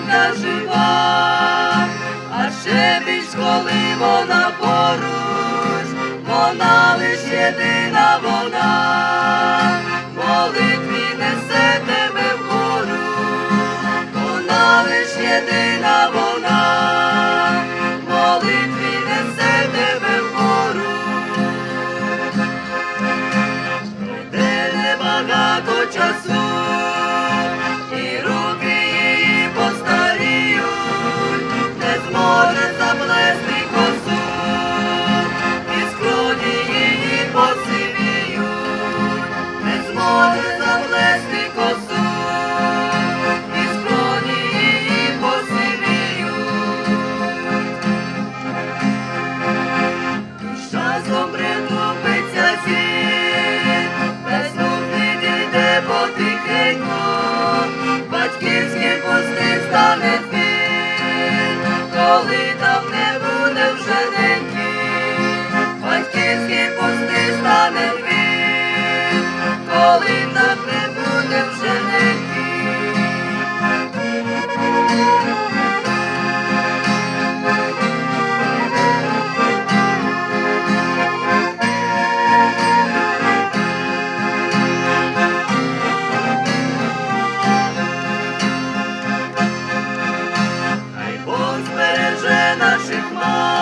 поки жива, а ще більш коли вона поруч, вона лиш єдина вона, молитві несе тебе вгору, вона лиш єдина заплести косу, і скроні її посивіють. Часом притупиться світ, весну підійде потихеньку, батьківські пусти стане коли там не буде вже неньки, батьківські пусти стане Sigma.